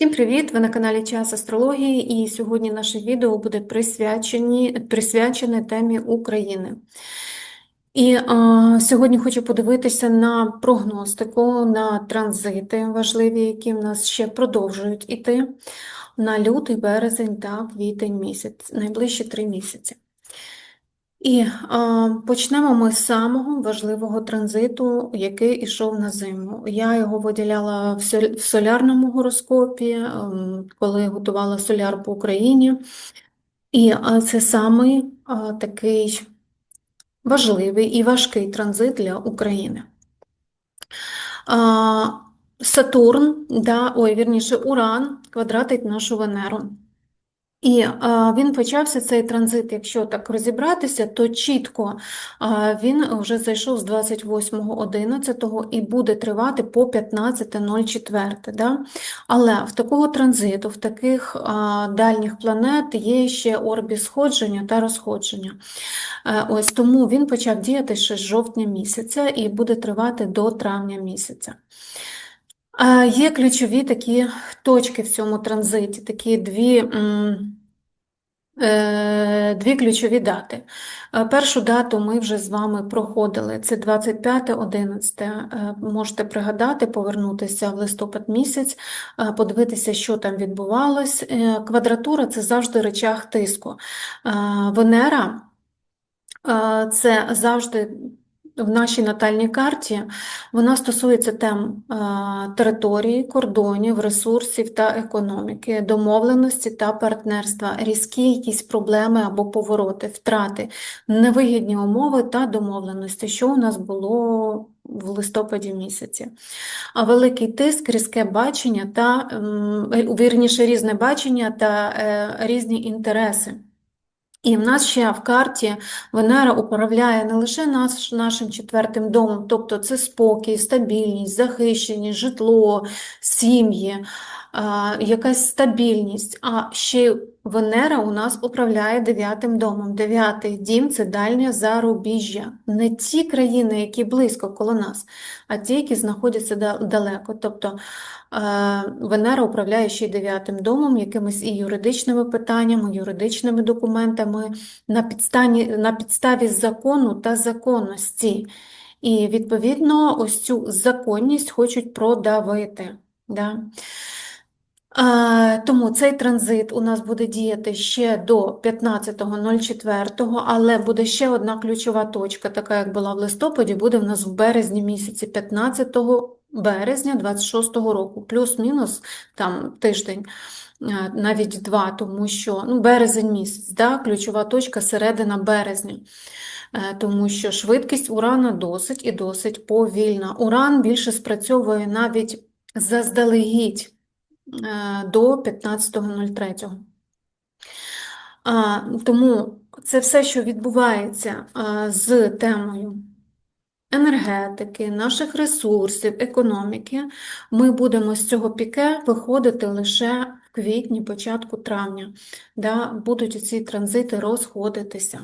Всім привіт! Ви на каналі Час Астрології, і сьогодні наше відео буде присвячені, присвячене темі України. І а, сьогодні хочу подивитися на прогностику, на транзити важливі, які в нас ще продовжують іти на лютий, березень та квітень місяць, найближчі три місяці. І а, почнемо ми з самого важливого транзиту, який ішов на зиму. Я його виділяла в солярному гороскопі, ем, коли готувала соляр по Україні. І це самий а, такий важливий і важкий транзит для України. А, Сатурн, да, ой, вірніше, Уран квадратить нашу Венеру. І а, він почався цей транзит, якщо так розібратися, то чітко а, він вже зайшов з 28.11 і буде тривати по 15.04. Да? Але в такого транзиту, в таких а, дальніх планет є ще орбі сходження та розходження. Е, Ось тому він почав діяти ще з жовтня місяця і буде тривати до травня місяця. Е, Є ключові такі точки в цьому транзиті, такі дві, е, дві ключові дати. Е, Першу дату ми вже з вами проходили, це 25-11. Е, Можете пригадати, повернутися в листопад місяць, е, подивитися, що там відбувалось. Е, Квадратура – це завжди речах тиску. Е, Венера е, – це завжди в нашій натальній карті вона стосується тем е, території, кордонів, ресурсів та економіки, домовленості та партнерства, різкі якісь проблеми або повороти, втрати, невигідні умови та домовленості, що у нас було в листопаді місяці. А великий тиск, різке бачення та вірніше різне бачення та е, різні інтереси. І в нас ще в карті Венера управляє не лише нас, нашим четвертим домом, тобто це спокій, стабільність, захищеність, житло, сім'ї, якась стабільність. А ще Венера у нас управляє дев'ятим домом. Дев'ятий дім це дальнє зарубіжжя. Не ті країни, які близько коло нас, а ті, які знаходяться далеко. Тобто е, Венера управляє ще й дев'ятим домом, якимись і юридичними питаннями, юридичними документами на підставі, на підставі закону та законності. І, відповідно, ось цю законність хочуть продавити. Да? Тому цей транзит у нас буде діяти ще до 15.04, але буде ще одна ключова точка, така як була в листопаді, буде в нас в березні місяці, 15 березня 26 року, плюс-мінус там тиждень, навіть два, тому що ну, березень місяць, да, ключова точка середина березня. Е, Тому що швидкість урана досить і досить повільна. Уран більше спрацьовує навіть заздалегідь до 15.03. Тому це все, що відбувається з темою енергетики, наших ресурсів, економіки, ми будемо з цього піке виходити лише в квітні, початку травня, будуть ці транзити розходитися.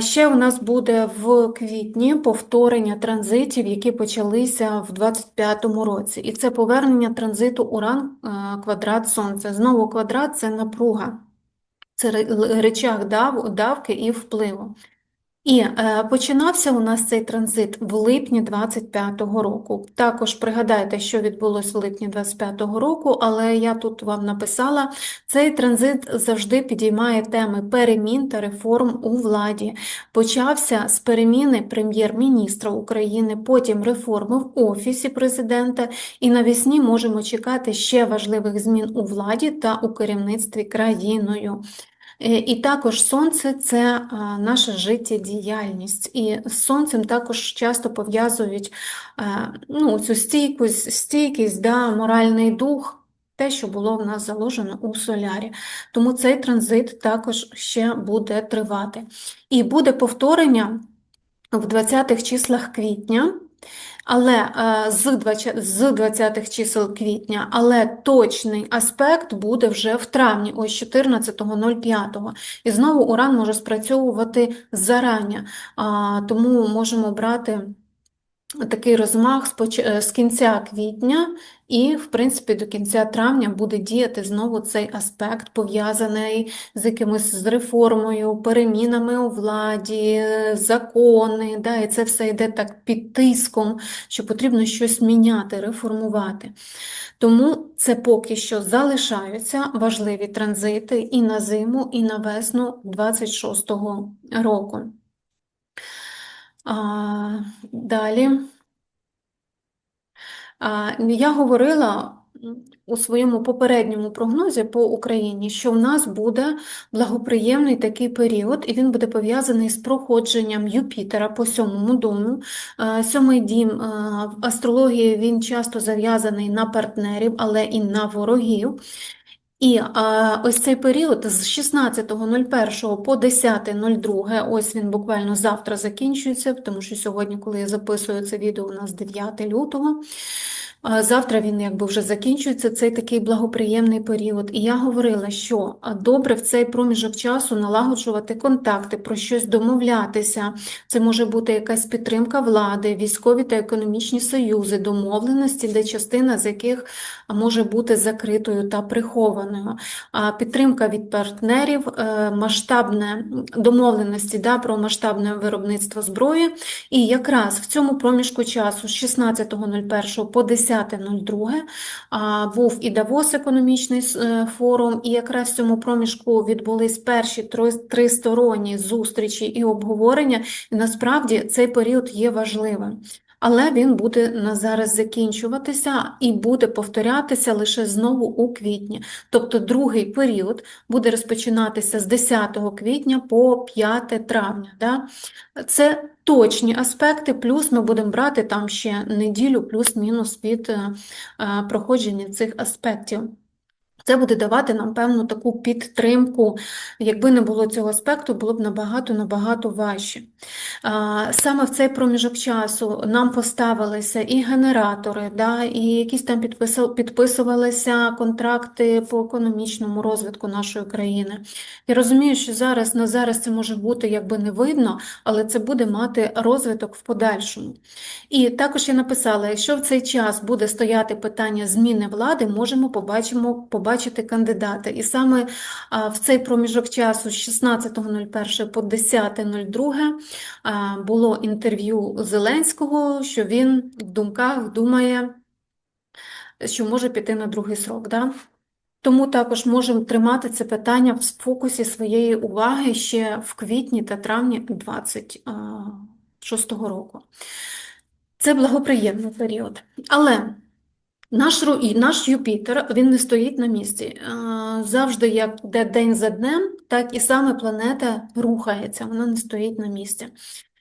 Ще у нас буде в квітні повторення транзитів, які почалися в 25-му році. І це повернення транзиту Уран е, квадрат Сонця. Знову квадрат це напруга, це речах дав, давки і впливу. І е, починався у нас цей транзит в липні 25-го року. Також пригадайте, що відбулося в липні 25-го року, але я тут вам написала, цей транзит завжди підіймає теми перемін та реформ у владі. Почався з переміни прем'єр-міністра України, потім реформи в Офісі президента, і навесні можемо чекати ще важливих змін у владі та у керівництві країною. Е, І також сонце це наша життєдіяльність. І з сонцем також часто пов'язують ну, цю стійкість, стійкість, да, моральний дух, те, що було в нас заложено у солярі. Тому цей транзит також ще буде тривати. І буде повторення в 20-х числах квітня. Але е, з 20 з 20-х чисел квітня, але точний аспект буде вже в травні, ось 14.05. І знову уран може спрацьовувати зарання, тому можемо брати такий розмах е, з кінця квітня, і, в принципі, до кінця травня буде діяти знову цей аспект, пов'язаний з якимось з реформою, перемінами у владі, закони, да, і це все йде так під тиском, що потрібно щось міняти, реформувати. Тому це поки що залишаються важливі транзити і на зиму, і на весну 26-го року. Далі. Я говорила у своєму попередньому прогнозі по Україні, що в нас буде благоприємний такий період, і він буде пов'язаний з проходженням Юпітера по сьомому дому. Сьомий дім в астрології він часто зав'язаний на партнерів, але і на ворогів. І а, ось цей період з 16.01 по 10.02, ось він буквально завтра закінчується, тому що сьогодні, коли я записую це відео, у нас 9 лютого. Завтра він якби вже закінчується, цей такий благоприємний період. І я говорила, що добре в цей проміжок часу налагоджувати контакти, про щось домовлятися. Це може бути якась підтримка влади, військові та економічні союзи, домовленості, де частина з яких може бути закритою та прихованою. А Підтримка від партнерів, е, масштабне домовленості да, про масштабне виробництво зброї. І якраз в цьому проміжку часу з 16.01 по 10.02 був і Давос економічний е, форум, і якраз в цьому проміжку відбулись перші тристоронні зустрічі і обговорення. І насправді цей період є важливим. Але він буде на зараз закінчуватися і буде повторятися лише знову у квітні. Тобто другий період буде розпочинатися з 10 квітня по 5 травня. Да? Це точні аспекти, плюс ми будемо брати там ще неділю, плюс-мінус від е, е, проходження цих аспектів. Це буде давати нам певну таку підтримку. Якби не було цього аспекту, було б набагато-набагато важче. Саме в цей проміжок часу нам поставилися і генератори, да, і якісь там підписувалися контракти по економічному розвитку нашої країни. Я розумію, що зараз на зараз це може бути якби не видно, але це буде мати розвиток в подальшому. І також я написала, якщо в цей час буде стояти питання зміни влади, можемо побачимо, побачити кандидата. І саме в цей проміжок часу з 16.01 по 10.02 а, було інтерв'ю Зеленського, що він в думках думає, що може піти на другий срок. Да? Тому також можемо тримати це питання в фокусі своєї уваги ще в квітні та травні 2026 року. Це благоприємний період. Але наш, наш Юпітер, він не стоїть на місці. Завжди, як йде день за днем, так і саме планета рухається, вона не стоїть на місці.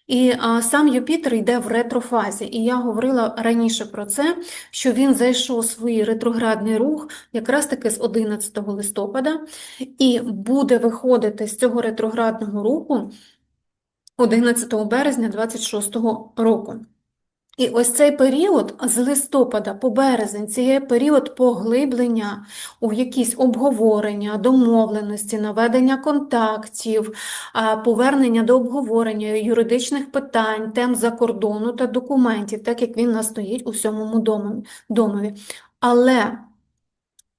І а, сам Юпітер йде в ретрофазі. І я говорила раніше про це, що він зайшов у свій ретроградний рух якраз таки з 11 листопада і буде виходити з цього ретроградного руху 11 березня 26 року. І ось цей період з листопада по березень, це є період поглиблення у якісь обговорення, домовленості, наведення контактів, повернення до обговорення юридичних питань, тем закордону та документів, так як він настоїть у сьомому домові. Але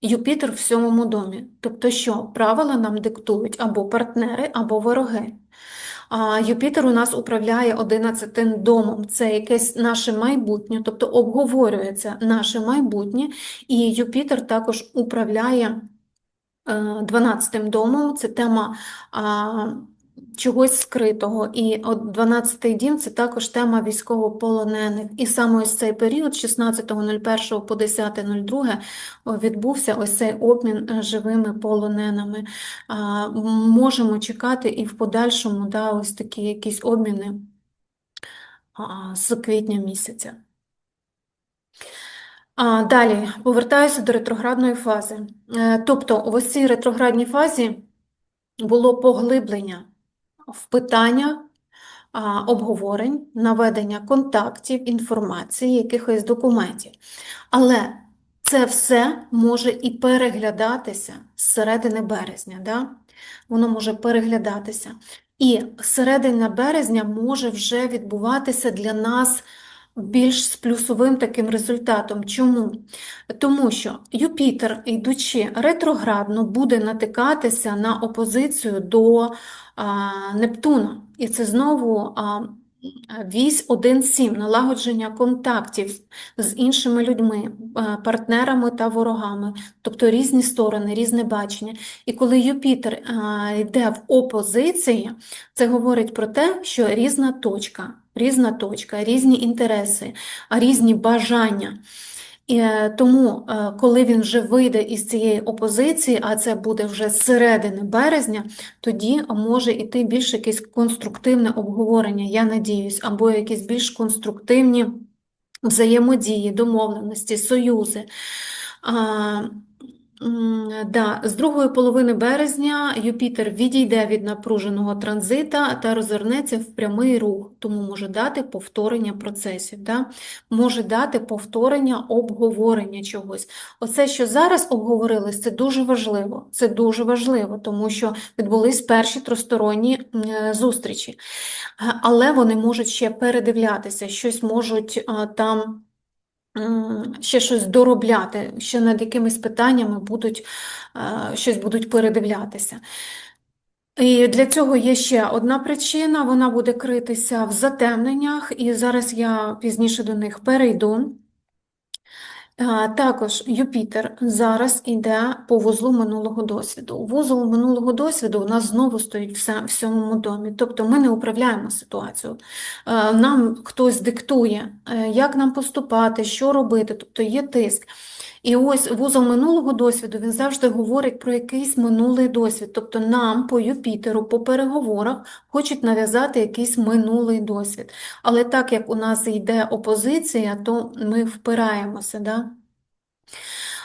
Юпітер в сьомому домі. Тобто що? Правила нам диктують або партнери, або вороги. Юпітер у нас управляє 11 домом. Це якесь наше майбутнє, тобто обговорюється наше майбутнє. І Юпітер також управляє 12 домом. Це тема чогось скритого. І от 12-й дім це також тема військовополонених. І саме ось цей період, з 16.01 по 10.02, відбувся ось цей обмін е, живими полоненими. Можемо чекати і в подальшому да, ось такі якісь обміни з квітня місяця. Далі, повертаюся до ретроградної фази. Е, Тобто, в ось цій ретроградній фазі було поглиблення в питання обговорень, наведення контактів, інформації, якихось документів. Але це все може і переглядатися з середини березня. Да? Воно може переглядатися. І середина березня може вже відбуватися для нас більш з плюсовим таким результатом. Чому? Тому що Юпітер, йдучи ретроградно, буде натикатися на опозицію до а, Нептуна. І це знову а, вісь 1-7, налагодження контактів з іншими людьми, партнерами та ворогами, тобто різні сторони, різне бачення. І коли Юпітер йде в опозиції, це говорить про те, що різна точка, різна точка, різні інтереси, різні бажання. І е, тому, е, коли він вже вийде із цієї опозиції, а це буде вже з середини березня, тоді може йти більш якесь конструктивне обговорення, я надіюсь, або якісь більш конструктивні взаємодії, домовленості, союзи. Да, з другої половини березня Юпітер відійде від напруженого транзита та розвернеться в прямий рух, тому може дати повторення процесів, да? може дати повторення обговорення чогось. Оце, що зараз обговорилось, це дуже важливо. Це дуже важливо, тому що відбулись перші тристоронні е, зустрічі. Але вони можуть ще передивлятися, щось можуть там ще щось доробляти, ще над якимись питаннями будуть, е, щось будуть передивлятися. І для цього є ще одна причина, вона буде критися в затемненнях, і зараз я пізніше до них перейду. Також Юпітер зараз іде по вузлу минулого досвіду. Вузол минулого досвіду у нас знову стоїть в в сьомому домі. Тобто ми не управляємо ситуацією. Е, Нам хтось диктує, е, як нам поступати, що робити, тобто є тиск. І ось вузол минулого досвіду він завжди говорить про якийсь минулий досвід. Тобто нам по Юпітеру, по переговорах хочуть нав'язати якийсь минулий досвід. Але так як у нас йде опозиція, то ми впираємося. Да?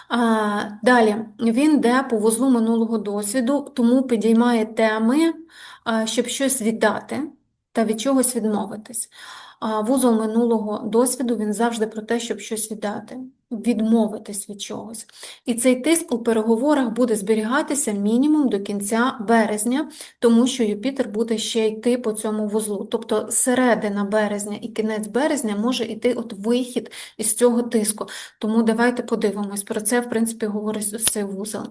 А, далі, він йде по вузлу минулого досвіду, тому підіймає теми, щоб щось віддати та від чогось відмовитись. Вузол минулого досвіду він завжди про те, щоб щось віддати, відмовитись від чогось. І цей тиск у переговорах буде зберігатися мінімум до кінця березня, тому що Юпітер буде ще йти по цьому вузлу. Тобто середина березня і кінець березня може йти от вихід із цього тиску. Тому давайте подивимось. Про це, в принципі, говорить ось цей вузол.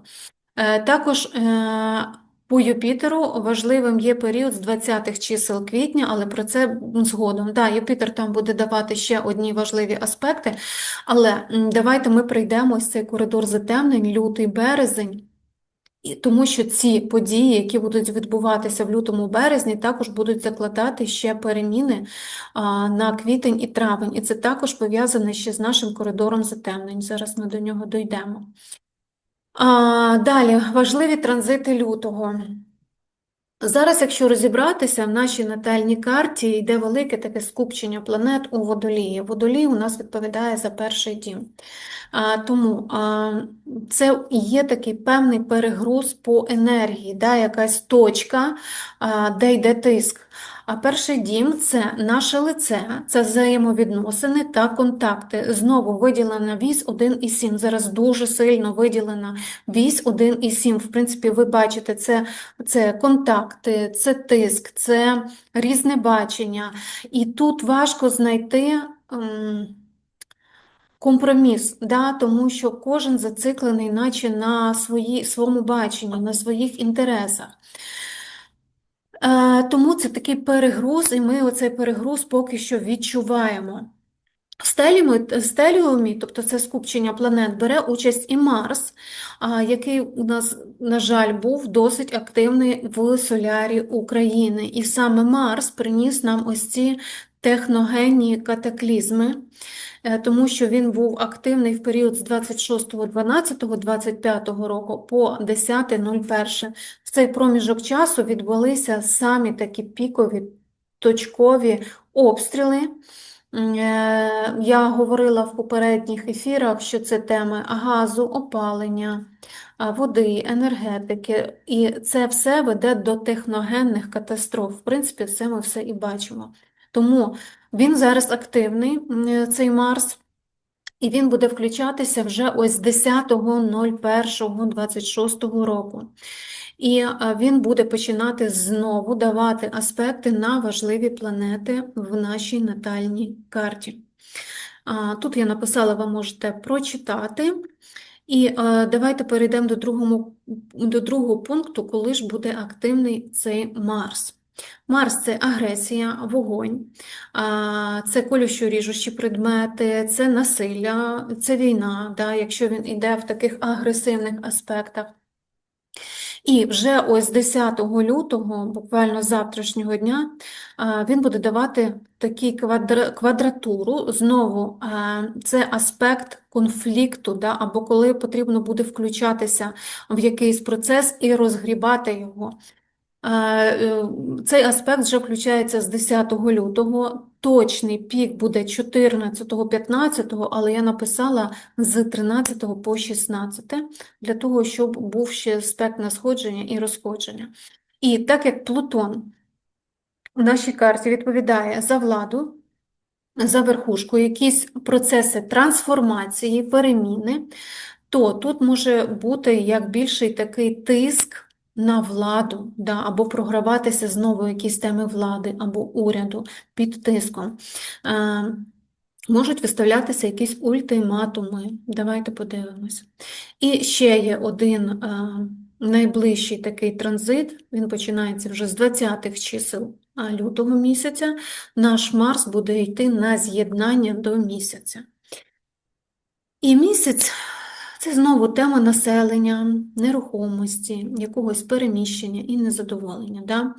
Е, Також е, по Юпітеру важливим є період з 20-х чисел квітня, але про це згодом. Да, Юпітер там буде давати ще одні важливі аспекти, але давайте ми пройдемо ось цей коридор затемнень, лютий, березень. І тому що ці події, які будуть відбуватися в лютому березні, також будуть закладати ще переміни на квітень і травень. І це також пов'язане ще з нашим коридором затемнень. Зараз ми до нього дійдемо. Далі, важливі транзити лютого. Зараз, якщо розібратися, в нашій натальній карті йде велике таке скупчення планет у водолії. Водолій у нас відповідає за перший дім. А, тому а, це є такий певний перегруз по енергії, да, якась точка, а, де йде тиск. А перший дім це наше лице, це взаємовідносини та контакти. Знову виділена вісь 1 і 7. Зараз дуже сильно виділена вісь 1 і 7. В принципі, ви бачите, це, це контакти, це тиск, це різне бачення. І тут важко знайти. ем, Компроміс, да, тому що кожен зациклений, наче на свої, своєму баченні, на своїх інтересах. Е, тому це такий перегруз, і ми оцей перегруз поки що відчуваємо. В стеліумі, тобто це скупчення планет, бере участь і Марс, який у нас, на жаль, був досить активний в солярі України. І саме Марс приніс нам ось ці техногенні катаклізми, тому що він був активний в період з 26.12.25 року по 10.01. В цей проміжок часу відбулися самі такі пікові точкові обстріли. Е, Я говорила в попередніх ефірах, що це теми газу, опалення, води, енергетики, і це все веде до техногенних катастроф. В принципі, це ми все і бачимо. Тому він зараз активний, цей Марс. І він буде включатися вже ось з 10.01.26 року. І е, він буде починати знову давати аспекти на важливі планети в нашій натальній карті. Тут я написала, ви можете прочитати. І е, давайте перейдемо до другому, до другого пункту, коли ж буде активний цей Марс. Марс це агресія, вогонь, це колющо-ріжучі предмети, це насилля, це війна, да, якщо він йде в таких агресивних аспектах. І вже ось 10 лютого, буквально завтрашнього дня, він буде давати квадра- квадратуру. Знову це аспект конфлікту, да, або коли потрібно буде включатися в якийсь процес і розгрібати його. Е, Цей аспект вже включається з 10 лютого. Точний пік буде 14-15, але я написала з 13 по 16, для того, щоб був ще аспект на сходження і розходження. І так як Плутон в нашій карті відповідає за владу, за верхушку, якісь процеси трансформації, переміни, то тут може бути як більший такий тиск на владу, да, або програватися знову якісь теми влади або уряду під тиском. Е, Можуть виставлятися якісь ультиматуми. Давайте подивимось. І ще є один е, найближчий такий транзит, він починається вже з 20-х чисел лютого місяця. Наш Марс буде йти на з'єднання до місяця. І місяць це знову тема населення, нерухомості, якогось переміщення і незадоволення. Да?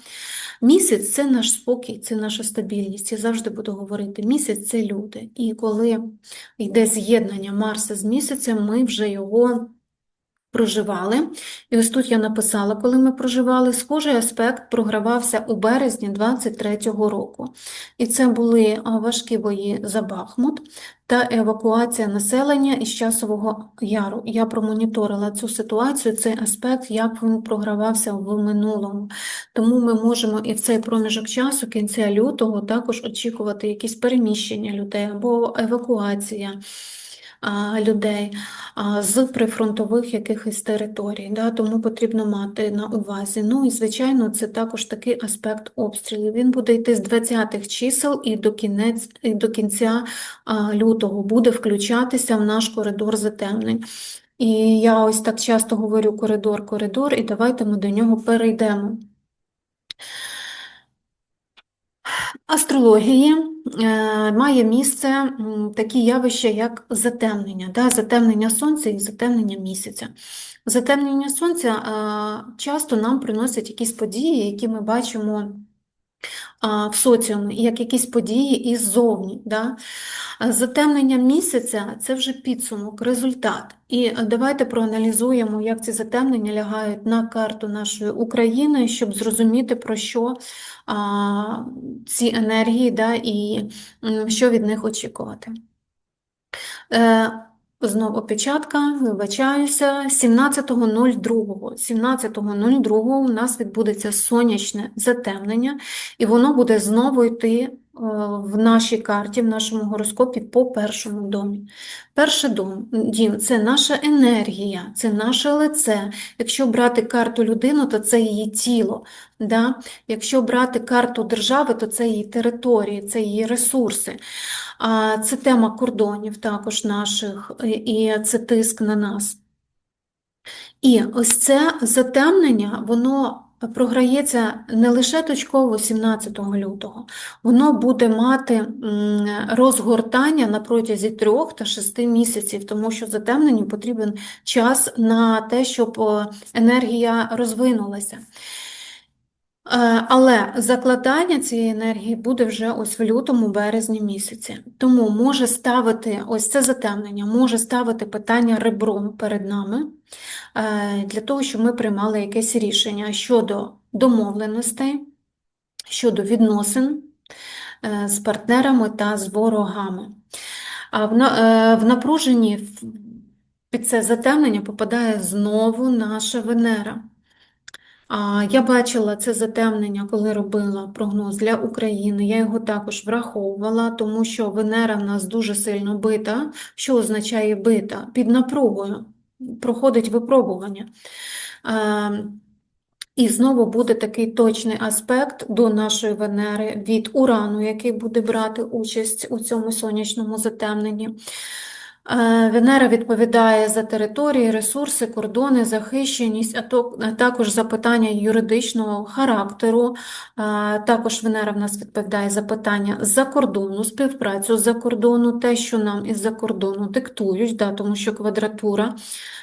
Місяць це наш спокій, це наша стабільність. Я завжди буду говорити, місяць це люди. І коли йде з'єднання Марса з місяцем, ми вже його проживали. І ось тут я написала, коли ми проживали, схожий аспект програвався у березні 23-го року. І це були важкі бої за Бахмут та евакуація населення із Часового Яру. Я промоніторила цю ситуацію, цей аспект, як він програвався в минулому. Тому ми можемо і в цей проміжок часу, кінця лютого, також очікувати якісь переміщення людей або евакуація людей з прифронтових якихось територій. Да, тому потрібно мати на увазі. Ну і, звичайно, це також такий аспект обстрілів. Він буде йти з 20-х чисел і до, кінець, і до кінця лютого буде включатися в наш коридор затемнень. І я ось так часто говорю коридор, коридор, і давайте ми до нього перейдемо. Астрології е, має місце такі явища, як затемнення, да? затемнення сонця і затемнення місяця. Затемнення сонця е, часто нам приносять якісь події, які ми бачимо в соціумі, як якісь події іззовні. Да? Затемнення місяця це вже підсумок, результат. І давайте проаналізуємо, як ці затемнення лягають на карту нашої України, щоб зрозуміти, про що а, ці енергії да, і що від них очікувати. Е, Знову опечатка, вибачаюся, 17.02. 17.02 у нас відбудеться сонячне затемнення, і воно буде знову йти в нашій карті, в нашому гороскопі по першому домі. Перший дом, дім це наша енергія, це наше лице. Якщо брати карту людину, то це її тіло. Да? Якщо брати карту держави, то це її території, це її ресурси. А Це тема кордонів також наших, і це тиск на нас. І ось це затемнення, воно програється не лише точково 17 лютого, воно буде мати розгортання на протязі 3 та 6 місяців, тому що затемненню потрібен час на те, щоб енергія розвинулася. Е, Але закладання цієї енергії буде вже ось в лютому, березні місяці. Тому може ставити ось це затемнення, може ставити питання ребром перед нами е, для того, щоб ми приймали якесь рішення щодо домовленостей, щодо відносин е, з партнерами та з ворогами. А в е, в напруженні під це затемнення попадає знову наша Венера. Я бачила це затемнення, коли робила прогноз для України. Я його також враховувала, тому що Венера в нас дуже сильно бита. Що означає бита? Під напругою, проходить випробування. Е, І знову буде такий точний аспект до нашої Венери від Урану, який буде брати участь у цьому сонячному затемненні. Венера відповідає за території, ресурси, кордони, захищеність, а також за питання юридичного характеру. Також Венера в нас відповідає за питання за кордону, співпрацю за кордону, те, що нам із-за кордону диктують, да, тому що квадратура.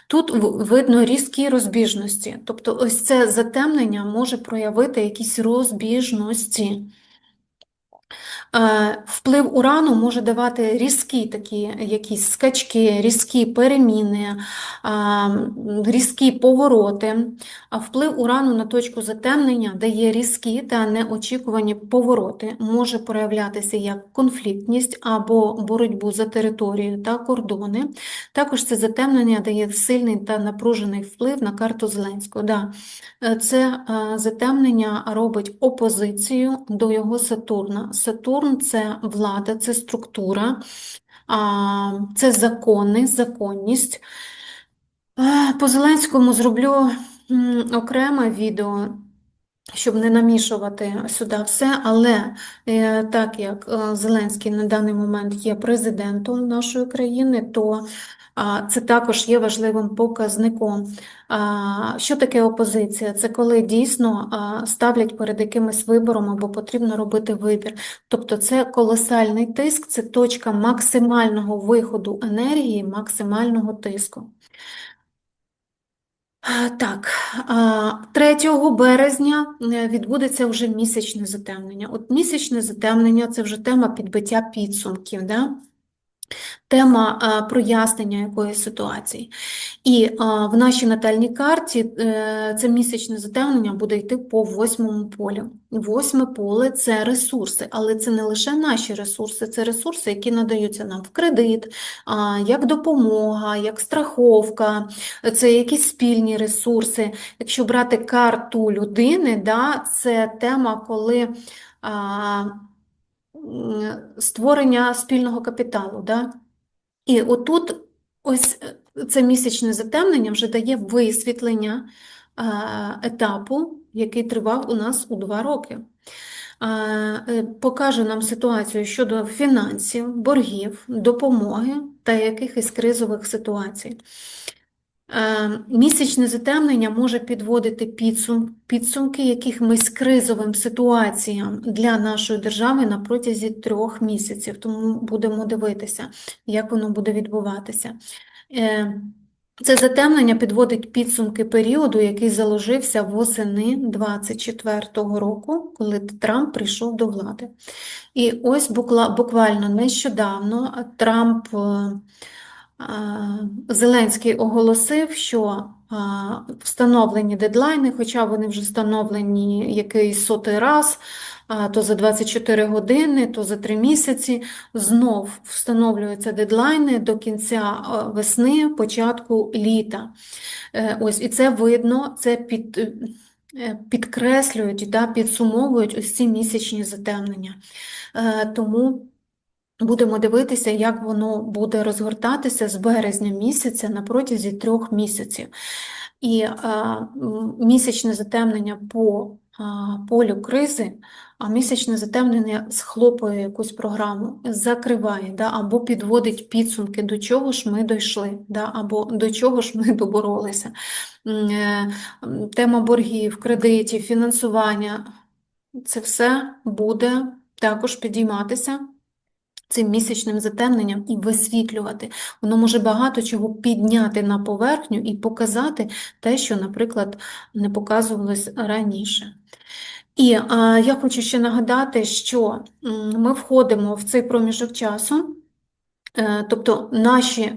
Тут видно різкі розбіжності. Тобто ось це затемнення може проявити якісь розбіжності. Е, Вплив урану може давати різкі такі якісь скачки, різкі переміни, різкі повороти. А вплив урану на точку затемнення дає різкі та неочікувані повороти, може проявлятися як конфліктність або боротьбу за територію та кордони. Також це затемнення дає сильний та напружений вплив на карту Зеленського. Да. Е, Це е, затемнення робить опозицію до його Сатурна. Сатурн це влада, це структура, це закони, законність. По Зеленському зроблю окреме відео, щоб не намішувати сюди все, але е, так як е, Зеленський на даний момент є президентом нашої країни, то це також є важливим показником. Що таке опозиція? Це коли дійсно ставлять перед якимось вибором або потрібно робити вибір. Тобто це колосальний тиск, це точка максимального виходу енергії, максимального тиску. Так, 3 березня е, відбудеться вже місячне затемнення. От місячне затемнення це вже тема підбиття підсумків, да? Тема а, прояснення якоїсь ситуації. І а, в нашій натальній карті е, це місячне затемнення буде йти по восьмому полю. Восьме поле це ресурси, але це не лише наші ресурси, це ресурси, які надаються нам в кредит, як допомога, як страховка, це якісь спільні ресурси. Якщо брати карту людини, да, це тема, коли створення спільного капіталу. Да? І отут ось е, це місячне затемнення вже дає висвітлення етапу, який тривав у нас у два роки. Е, Покаже нам ситуацію щодо фінансів, боргів, допомоги та якихось кризових ситуацій. Е, Місячне затемнення може підводити підсум, підсумки якихось кризовим ситуаціям для нашої держави на протязі трьох місяців, тому будемо дивитися, як воно буде відбуватися. Е, Це затемнення підводить підсумки періоду, який заложився восени 24-го року, коли Трамп прийшов до влади. І ось буквально нещодавно Трамп е, Зеленський оголосив, що встановлені дедлайни, хоча вони вже встановлені якийсь сотий раз, то за 24 години, то за 3 місяці, знов встановлюються дедлайни до кінця весни, початку літа. Е, Ось, і це видно, це під, е, підкреслюють, да, підсумовують ось ці місячні затемнення. Е, Тому Будемо дивитися, як воно буде розгортатися з березня місяця на протязі трьох місяців. І а, місячне затемнення по а, полю кризи, а місячне затемнення схлопує якусь програму, закриває, да, або підводить підсумки, до чого ж ми дійшли, да, або до чого ж ми доборолися. Е, Тема боргів, кредитів, фінансування – це все буде також підійматися цим місячним затемненням і висвітлювати. Воно може багато чого підняти на поверхню і показати те, що, наприклад, не показувалось раніше. І а, я хочу ще нагадати, що ми входимо в цей проміжок часу, е, тобто наші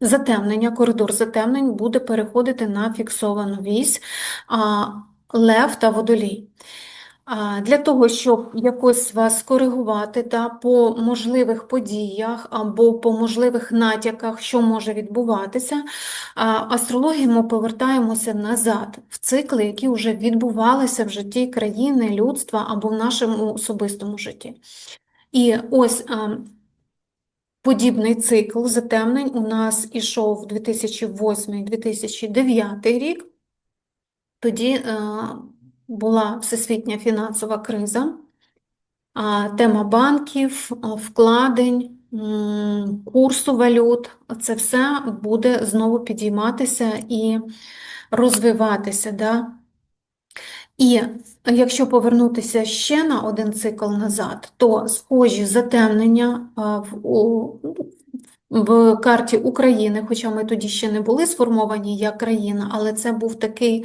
затемнення, коридор затемнень буде переходити на фіксовану вісь лев та водолій. Для того, щоб якось вас скоригувати та по можливих подіях або по можливих натяках, що може відбуватися, астрології ми повертаємося назад в цикли, які вже відбувалися в житті країни, людства або в нашому особистому житті. І ось подібний цикл затемнень у нас ішов 2008-2009 рік. Тоді е, була всесвітня фінансова криза, тема банків, вкладень, курсу валют, це все буде знову підійматися і розвиватися. Да? І якщо повернутися ще на один цикл назад, то схожі затемнення в, в карті України, хоча ми тоді ще не були сформовані як країна, але це був такий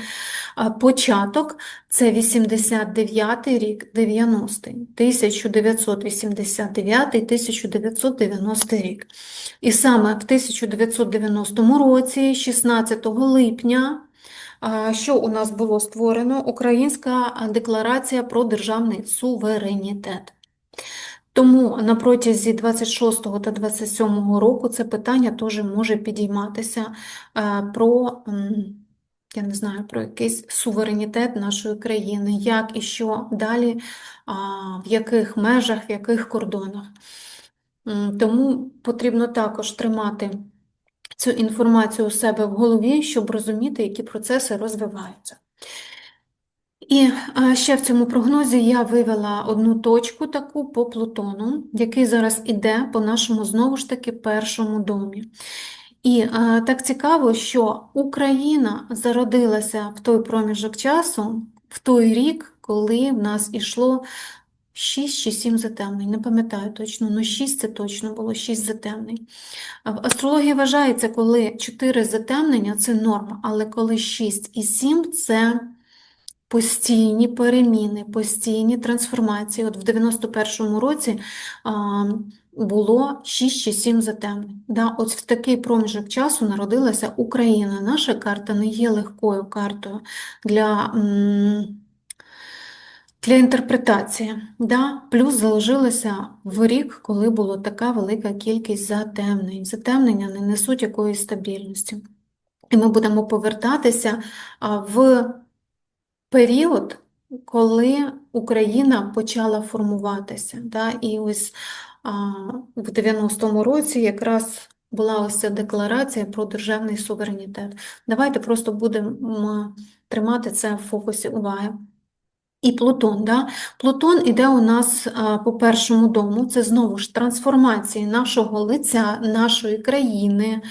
початок, це 89 рік, 90-й, 1989-1990 рік. І саме в 1990 році, 16 липня, Що у нас було створено? Українська декларація про державний суверенітет. Тому на протязі 26 та 27 року це питання теж може підійматися е, про, я не знаю, про якийсь суверенітет нашої країни, як і що далі, в яких межах, в яких кордонах. Тому потрібно також тримати цю інформацію у себе в голові, щоб розуміти, які процеси розвиваються. І ще в цьому прогнозі я вивела одну точку таку по Плутону, який зараз іде по нашому знову ж таки першому домі. І а, так цікаво, що Україна зародилася в той проміжок часу, в той рік, коли в нас ішло 6 чи 7 затемнень. Не пам'ятаю точно, але 6 це точно було 6 затемнень. В астрології вважається, коли 4 затемнення це норма, але коли 6 і 7 це постійні переміни, постійні трансформації. От в 91-му році було 6 чи 7 затемнень. Да, от в такий проміжок часу народилася Україна. Наша карта не є легкою картою для. для інтерпретації, да? плюс заложилося в рік, коли була така велика кількість затемнень. Затемнення не несуть якоїсь стабільності. І ми будемо повертатися в період, коли Україна почала формуватися. Да? І ось а, в 90-му році якраз була ось ця декларація про державний суверенітет. Давайте просто будемо тримати це в фокусі уваги. І Плутон, да? Плутон іде у нас по першому дому, це знову ж трансформації нашого лиця, нашої країни,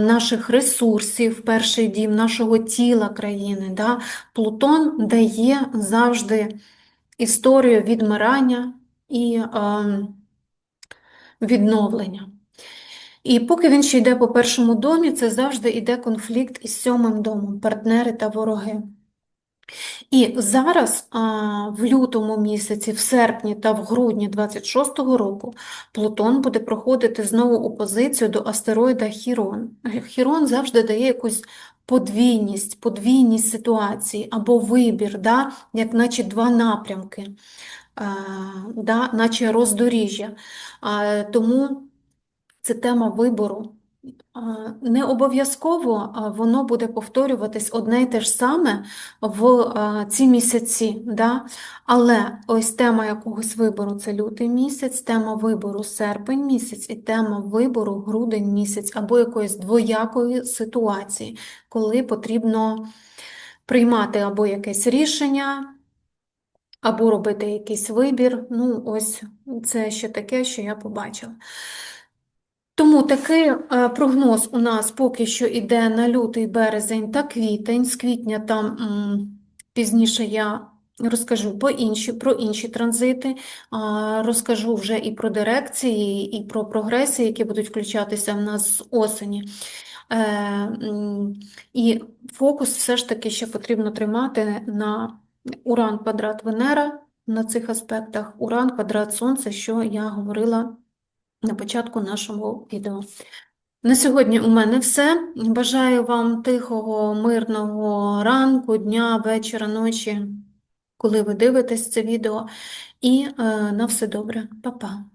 наших ресурсів, перший дім, нашого тіла країни. Да? Плутон дає завжди історію відмирання і відновлення. І поки він ще йде по першому домі, це завжди йде конфлікт із сьомим домом, партнери та вороги. І зараз, в лютому місяці, в серпні та в грудні 26-го року, Плутон буде проходити знову опозицію до астероїда Хірон. Хірон завжди дає якусь подвійність, подвійність ситуації або вибір, да? як наче два напрямки, да? наче роздоріжжя. Тому це тема вибору. Не обов'язково воно буде повторюватись одне й те ж саме в ці місяці, да? але ось тема якогось вибору це лютий місяць, тема вибору серпень місяць і тема вибору грудень місяць або якоїсь двоякої ситуації, коли потрібно приймати або якесь рішення, або робити якийсь вибір. Ну, ось це ще таке, що я побачила. Тому такий е, прогноз у нас поки що йде на лютий, березень та квітень. З квітня там пізніше я розкажу по інші, про інші транзити, розкажу вже і про дирекції, і про прогресії, які будуть включатися в нас з осені. Е, І фокус все ж таки ще потрібно тримати на Уран квадрат Венера на цих аспектах, Уран квадрат Сонця, що я говорила на початку нашого відео. На сьогодні у мене все. Бажаю вам тихого, мирного ранку, дня, вечора, ночі, коли ви дивитесь це відео. І е, на все добре. Па-па.